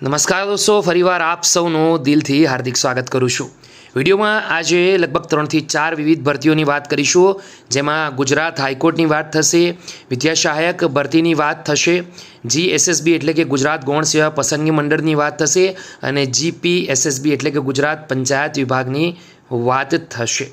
નમસ્કાર દોસ્તો, ફરીવાર આપ સૌનું દિલથી હાર્દિક સ્વાગત કરું છું. વિડીયોમાં આજે લગભગ ત્રણથી ચાર વિવિધ ભરતીઓની વાત કરીશું, જેમાં ગુજરાત હાઈકોર્ટની વાત થશે વિદ્યા સહાયક ભરતીની વાત થશે જી એસએસબી એટલે કે ગુજરાત ગૌણ સેવા પસંદગી મંડળની વાત થશે અને જીપી એસએસબી એટલે કે ગુજરાત પંચાયત વિભાગની વાત થશે.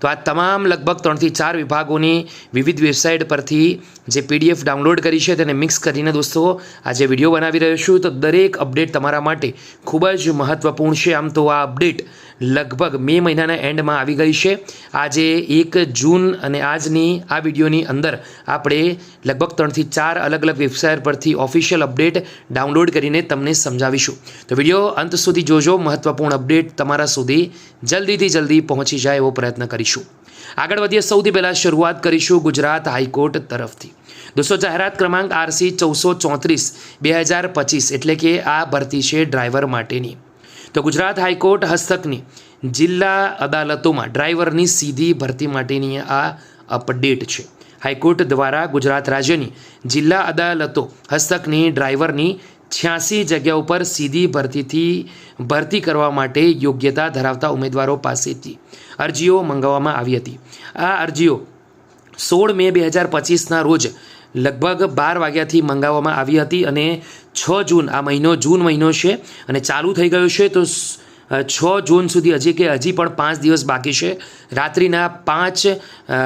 તો આ તમામ લગભગ ત્રણથી ચાર વિભાગોની વિવિધ વેબસાઇટ પરથી જે પીડીએફ ડાઉનલોડ કરી છે તેને મિક્સ કરીને દોસ્તો, આજે વીડિયો બનાવી રહ્યો છું. તો દરેક અપડેટ તમારા માટે ખૂબ જ મહત્ત્વપૂર્ણ છે. આમ તો આ અપડેટ લગભગ મે મહિનાના એન્ડમાં આવી ગઈ છે. આજે એક જૂન અને આજની આ વિડીયોની અંદર આપણે લગભગ ત્રણથી ચાર અલગ અલગ વેબસાઇટ પરથી ઓફિશિયલ અપડેટ ડાઉનલોડ કરીને તમને સમજાવીશું. તો વીડિયો અંત સુધી જોજો. મહત્ત્વપૂર્ણ અપડેટ તમારા સુધી જલ્દીથી જલ્દી પહોંચી જાય એવો પ્રયત્ન કરીશું. આગળ વધીએ. સૌથી પહેલાં શરૂઆત કરીશું ગુજરાત હાઈકોર્ટ તરફથી. દોસ્તો, જાહેરાત ક્રમાંક આરસી ચૌદસો ચોત્રીસ, બે હજાર પચીસ, એટલે કે આ ભરતી છે ડ્રાઈવર માટેની. તો ગુજરાત હાઈકોર્ટ હસ્તકની જિલ્લા અદાલતોમાં ડ્રાઈવરની સીધી ભરતી માટેની આ અપડેટ છે. હાઈકોર્ટ દ્વારા ગુજરાત રાજ્યની જિલ્લા અદાલતો હસ્તકની ડ્રાઈવરની છ્યાસી જગ્યા ઉપર સીધી ભરતીથી ભરતી કરવા માટે યોગ્યતા ધરાવતા ઉમેદવારો પાસેથી અરજીઓ મંગાવવામાં આવી હતી. આ અરજીઓ સોળ મે બે હજાર પચીસના રોજ લગભગ બાર વાગ્યાથી મંગાવવામાં આવી હતી અને છ જૂન, આ મહિનો જૂન મહિનો છે અને ચાલુ થઈ ગયો છે, તો છ જૂન સુધી હજી કે હજી પણ પાંચ દિવસ બાકી છે. રાત્રિના પાંચ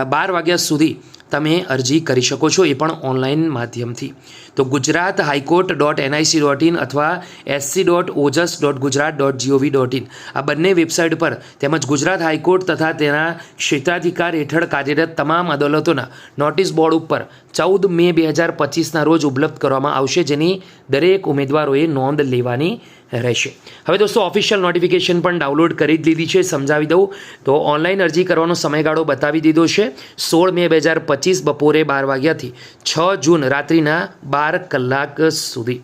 બાર વાગ્યા સુધી તમે અરજી કરી શકો છો એ પણ ઓનલાઈન માધ્યમથી. તો Gujarat high court dot NIC dot in અથવા SC dot Ojas dot Gujarat dot G O V dot in. આ બંને વેબસાઇટ પર તેમજ ગુજરાત હાઈકોર્ટ તથા તેના ક્ષેત્રાધિકાર હેઠળ કાર્યરત તમામ અદાલતોના નોટિસ બોર્ડ ઉપર ચૌદ મે બે હજાર પચીસના રોજ ઉપલબ્ધ કરવામાં આવશે, જેની દરેક ઉમેદવારોએ નોંધ લેવાની રહેશે. હવે દોસ્તો ઓફિશિયલ નોટિફિકેશન પણ ડાઉનલોડ કરી જ લીધી છે, સમજાવી દઉં. તો ઓનલાઈન અરજી કરવાનો સમયગાળો બતાવી દીધો છે. સોળ મે બે હજાર પચીસ બપોરે બાર વાગ્યાથી છ જૂન રાત્રિના બાર કલાક સુધી.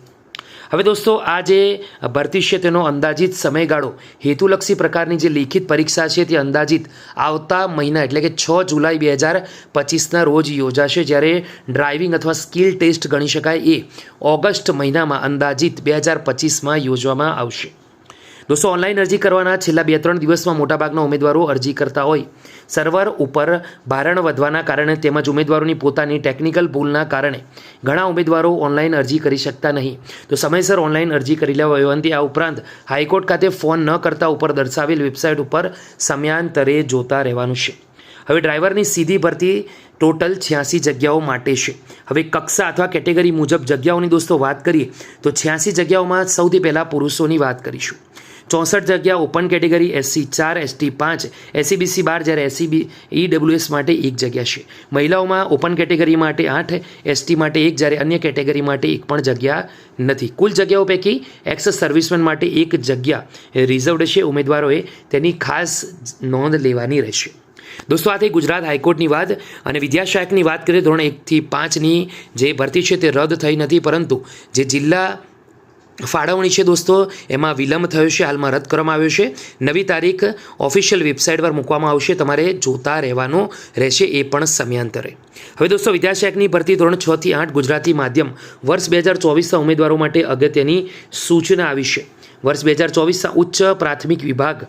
હવે દોસ્તો, આ જે ભરતી છે તેનો અંદાજિત સમયગાળો હેતુલક્ષી પ્રકારની જે લેખિત પરીક્ષા છે તે અંદાજિત આવતા મહિના એટલે કે છ જુલાઈ બે હજાર પચીસના રોજ યોજાશે જ્યારે ડ્રાઇવિંગ અથવા સ્કિલ ટેસ્ટ ગણી શકાય એ ઓગસ્ટ મહિનામાં અંદાજિત બે હજાર પચીસમાં યોજવામાં આવશે. દોસ્તો ઓનલાઈન અરજી કરવાના છેલ્લા બે ત્રણ દિવસમાં મોટાભાગના ઉમેદવારો અરજી કરતા હોય. સર્વર ઉપર ભારણ વધવાના કારણે તેમજ ઉમેદવારોની પોતાની ટેકનિકલ ભૂલના કારણે ઘણા ઉમેદવારો ઓનલાઈન અરજી કરી શકતા નહીં. તો સમયસર ઓનલાઈન અરજી કરી લેવા વિનંતી. આ ઉપરાંત હાઈકોર્ટ ખાતે ફોન ન કરતા ઉપર દર્શાવેલ વેબસાઇટ ઉપર સમયાંતરે જોતા રહેવાનું છે. હવે ડ્રાઈવરની સીધી ભરતી ટોટલ છ્યાસી જગ્યાઓ માટે છે. હવે કક્ષા અથવા કેટેગરી મુજબ જગ્યાઓની દોસ્તો વાત કરીએ તો છ્યાસી જગ્યાઓમાં સૌથી પહેલાં પુરુષોની વાત કરીશું. ચોસઠ જગ્યા ઓપન કેટેગરી એસસી ચાર એસટી પાંચ એસસીબીસી બાર જ્યારે એસસીબી ઈડબ્લ્યુએસ માટે એક જગ્યા છે. મહિલાઓમાં ઓપન કેટેગરી માટે આઠ એસટી માટે એક જ્યારે અન્ય કેટેગરી માટે એક પણ જગ્યા નથી. કુલ જગ્યાઓ પૈકી એક્સ સર્વિસમેન માટે એક જગ્યા રિઝર્વડ છે. ઉમેદવારોએ તેની ખાસ નોંધ લેવાની રહેશે. દોસ્તો, આ થઈ ગુજરાત હાઈકોર્ટની વાત અને વિદ્યાશાયકની વાત કરીએ ધોરણ એકથી પાંચની જે ભરતી છે તે રદ થઈ નથી, પરંતુ જે જિલ્લા ફાળવણી છે દોસ્તો, એમાં વિલંબ થયો છે, હાલમાં રદ કરવામાં આવ્યો છે. નવી તારીખ ઓફિશિયલ વેબસાઇટ પર મૂકવામાં આવશે, તમારે જોતા રહેવાનું રહેશે એ પણ સમયાંતરે. હવે દોસ્તો વિદ્યાશાયકની ભરતી ધોરણ છ થી આઠ ગુજરાતી માધ્યમ વર્ષ બે હજાર ચોવીસના ઉમેદવારો માટે અગત્યની સૂચના આવી છે. વર્ષ બે હજાર ચોવીસના ઉચ્ચ પ્રાથમિક વિભાગ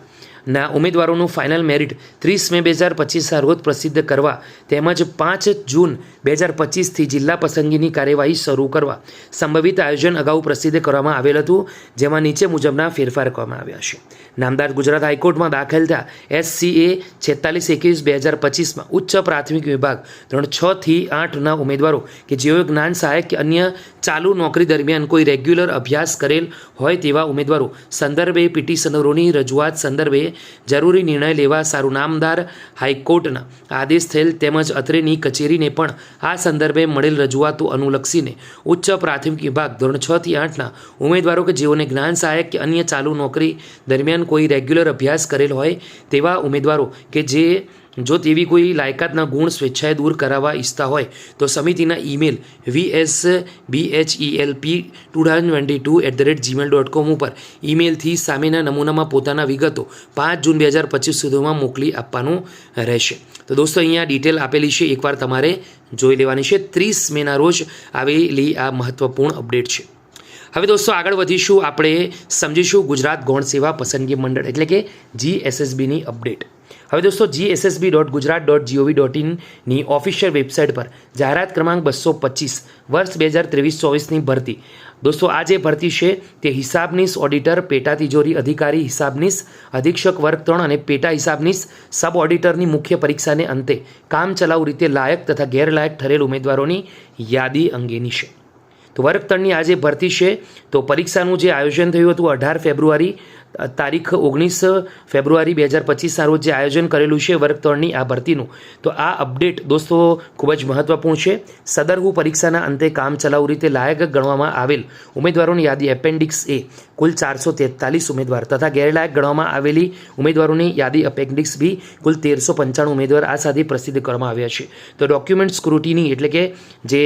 ના ઉમેદવારોનું ફાઇનલ મેરિટ ત્રીસ મે બે હજાર પચીસના રોજ પ્રસિદ્ધ કરવા તેમજ પાંચ જૂન બે હજાર પચીસથી જિલ્લા પસંદગીની કાર્યવાહી શરૂ કરવા સંભવિત આયોજન અગાઉ પ્રસિદ્ધ કરવામાં આવેલ હતું, જેમાં નીચે મુજબના ફેરફાર કરવામાં આવ્યા છે. નામદાર ગુજરાત હાઈકોર્ટમાં દાખલ થયા એસસીએ છેતાલીસ એકવીસ બે હજાર પચીસમાં ઉચ્ચ પ્રાથમિક વિભાગ ધોરણ છ થી આઠના ઉમેદવારો કે જેઓએ જ્ઞાન સહાયક કે અન્ય ચાલુ નોકરી દરમિયાન કોઈ રેગ્યુલર અભ્યાસ કરેલ હોય તેવા ઉમેદવારો સંદર્ભે પિટિશનરોની રજૂઆત સંદર્ભે જરૂરી નિર્ણય લેવા સારું નામદાર હાઈકોર્ટના આદેશ થયેલ તેમજ અત્રેની કચેરીને પણ આ સંદર્ભે મળેલ રજૂઆતો અનુલક્ષીને ઉચ્ચ પ્રાથમિક વિભાગ ધોરણ છ થી આઠના ઉમેદવારો કે જેઓને જ્ઞાન સહાયક કે અન્ય ચાલુ નોકરી દરમિયાન કોઈ રેગ્યુલર અભ્યાસ કરેલ હોય તેવા ઉમેદવારો કે જે જો તેવી કોઈ લાયકાતના ગુણ સ્વેચ્છાએ દૂર કરાવવા ઈચ્છતા હોય, તો સમિતિના email L P two thousand twenty two at the rate Gmail dot com ઉપર ઈમેલથી સામેના નમૂનામાં પોતાના વિગતો પાંચ જૂન બે હજાર પચીસ સુધીમાં મોકલી આપવાનું રહેશે. તો દોસ્તો, અહીંયા ડિટેલ આપેલી છે. એકવાર તમારે જોઈ લેવાની છે. ત્રીસ મેના રોજ આવેલી આ મહત્ત્વપૂર્ણ અપડેટ છે. હવે દોસ્તો આગળ વધીશું, આપણે સમજીશું ગુજરાત ગૌણ સેવા પસંદગી મંડળ, એટલે કે જીએસએસબીની અપડેટ હવે દોસ્તો GSSB dot Gujarat dot G O V dot ઇનની official website પર જાહેરાત ક્રમાંક બસો પચીસ, વર્ષ બે હજાર ત્રેવીસ ચોવીસની ભરતી. દોસ્તો આ જે ભરતી છે, તે હિસાબનીસ ઓડિટર પેટા તિજોરી અધિકારી હિસાબનીસ અધિક્ષક વર્ગ ત્રણ અને પેટા હિસાબનીસ સબ ઓડિટરની મુખ્ય પરીક્ષાને અંતે કામચલાઉ રીતે લાયક તથા ગેરલાયક ઠરેલ ઉમેદવારોની યાદી અંગેની છે. તો વર્ગ ત્રણની આજે ભરતી છે. તો પરીક્ષાનું જે આયોજન થયું હતું અઢાર ફેબ્રુઆરી તારીખ ઓગણીસ ફેબ્રુઆરી બે હજાર પચીસના રોજ જે આયોજન કરેલું છે વર્ગ ત્રણની આ ભરતીનું. તો આ અપડેટ દોસ્તો ખૂબ જ મહત્વપૂર્ણ છે. સદરહુ પરીક્ષાના અંતે કામચલાઉ રીતે લાયક ગણવામાં આવેલ ઉમેદવારોની યાદી એપેન્ડિક્સ એ કુલ ચારસો તેતાલીસ ઉમેદવાર તથા ગેરલાયક ગણવામાં આવેલી ઉમેદવારોની યાદી એપેન્ડિક્સ બી કુલ તેરસો પંચાણું ઉમેદવાર આ સાથે પ્રસિદ્ધ કરવામાં આવ્યા છે. તો ડોક્યુમેન્ટ સ્ક્રુટીની એટલે કે જે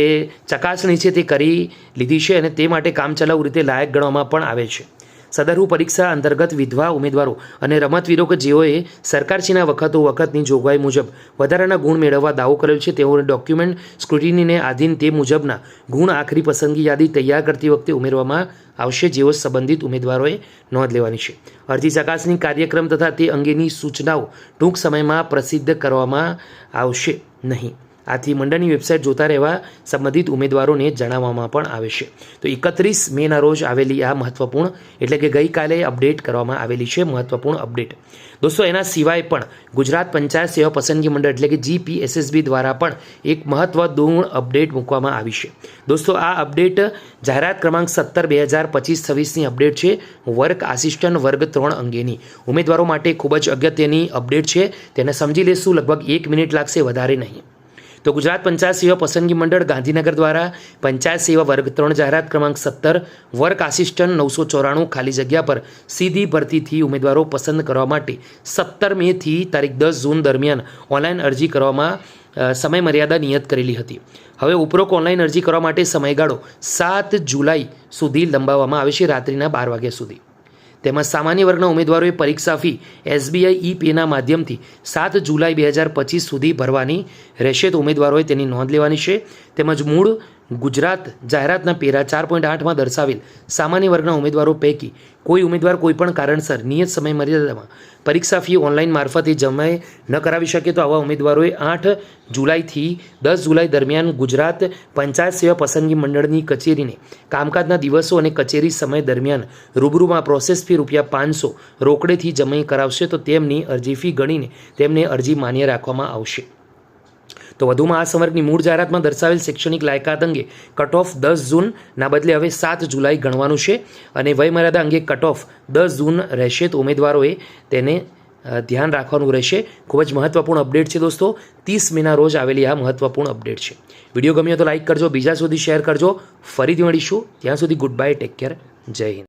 ચકાસણી છે તે કરી લીધી છે અને તે માટે કામચલાઉ રીતે લાયક ગણવામાં પણ આવે છે. સદરહુ પરીક્ષા અંતર્ગત વિધવા ઉમેદવારો અને રમતવીરો કે જેઓએ સરકારશ્રીના વખતો વખતની જોગવાઈ મુજબ વધારાના ગુણ મેળવવા દાવો કરેલ છે તેઓને ડોક્યુમેન્ટ સ્ક્રુટિનીને આધીન તે મુજબના ગુણ આખરી પસંદગી યાદી તૈયાર કરતી વખતે ઉમેરવામાં આવશે, જેઓ સંબંધિત ઉમેદવારોએ નોંધ લેવાની છે. અરજી ચકાસણી કાર્યક્રમ તથા તે અંગેની સૂચનાઓ ટૂંક સમયમાં પ્રસિદ્ધ કરવામાં આવશે નહીં. આથી મંડળની વેબસાઇટ જોતા રહેવા સંબંધિત ઉમેદવારોને જણાવવામાં પણ આવે છે. તો એકત્રીસ મેના રોજ આવેલી આ મહત્વપૂર્ણ એટલે કે ગઈકાલે અપડેટ કરવામાં આવેલી છે મહત્વપૂર્ણ અપડેટ. દોસ્તો, એના સિવાય પણ ગુજરાત પંચાયત સેવા પસંદગી મંડળ એટલે કે જીપીએસએસબી દ્વારા પણ એક મહત્વપૂર્ણ અપડેટ મૂકવામાં આવી છે. દોસ્તો, આ અપડેટ જાહેરાત ક્રમાંક સત્તર બે હજાર પચીસ છવ્વીસની અપડેટ છે, વર્ક આસિસ્ટન્ટ વર્ગ ત્રણ અંગેની. ઉમેદવારો માટે ખૂબ જ અગત્યની અપડેટ છે. તેને સમજી લેશું, લગભગ એક મિનિટ લાગશે, વધારે નહીં. તો ગુજરાત પંચાયત સેવા પસંદગી મંડળ ગાંધીનગર દ્વારા પંચાયત સેવા વર્ગ ત્રણ જાહેરાત ક્રમાંક સત્તર, વર્ક આસિસ્ટન્ટ નવસો ચોરાણું ખાલી જગ્યા પર સીધી ભરતીથી ઉમેદવારો પસંદ કરવા માટે સત્તર મેથી તારીખ દસ જૂન દરમિયાન ઓનલાઈન અરજી કરવામાં સમયમર્યાદા સમય મર્યાદા નિયત કરેલી હતી. હવે ઉપરોક્ત ઓનલાઈન અરજી કરવા માટે સમયગાળો સાત જુલાઈ સુધી લંબાવવામાં આવે છે, રાત્રિના બાર વાગ્યા સુધી. તેમજ સામાન્ય વર્ગના ઉમેદવારોએ પરીક્ષા ફી એસબીઆઈ ઈ પેના માધ્યમથી સાત જુલાઈ બે હજાર પચીસ સુધી ભરવાની રહેશે. તો ઉમેદવારોએ તેની નોંધ લેવાની છે. તેમજ મૂળ ગુજરાત જાહેરાતના પેરા ચાર પોઈન્ટ આઠમાં દર્શાવેલ સામાન્ય વર્ગના ઉમેદવારો પૈકી કોઈ ઉમેદવાર કોઈપણ કારણસર નિયત સમય મર્યાદામાં પરીક્ષા ફી ઓનલાઈન મારફતે જમાય ન કરાવી શકે તો આવા ઉમેદવારોએ આઠ જુલાઈથી દસ જુલાઈ દરમિયાન ગુજરાત પંચાયત સેવા પસંદગી મંડળની કચેરીને કામકાજના દિવસો અને કચેરી સમય દરમિયાન રૂબરૂમાં પ્રોસેસ ફી રૂપિયા પાંચસો રોકડેથી જમાઈ કરાવશે તો તેમની અરજી ફી ગણીને તેમને અરજી માન્ય રાખવામાં આવશે. તો વધુમાં આ સંવર્ગની મૂળ જાહેરાતમાં દર્શાવેલ શૈક્ષણિક લાયકાત અંગે કટ ઓફ દસ જૂનના બદલે હવે સાત જુલાઈ ગણવાનું છે અને વયમર્યાદા અંગે કટ ઓફ દસ જૂન રહેશે તો ઉમેદવારોએ તેને ધ્યાન રાખવાનું રહેશે. ખૂબ જ મહત્વપૂર્ણ અપડેટ છે દોસ્તો. ત્રીસ મેના રોજ આવેલી આ મહત્વપૂર્ણ અપડેટ છે. વીડિયો ગમ્યો તો લાઇક કરજો, બીજા સુધી શેર કરજો. ફરીથી મળીશું. ત્યાં સુધી ગુડ બાય ટેક કેર જય હિન્દ.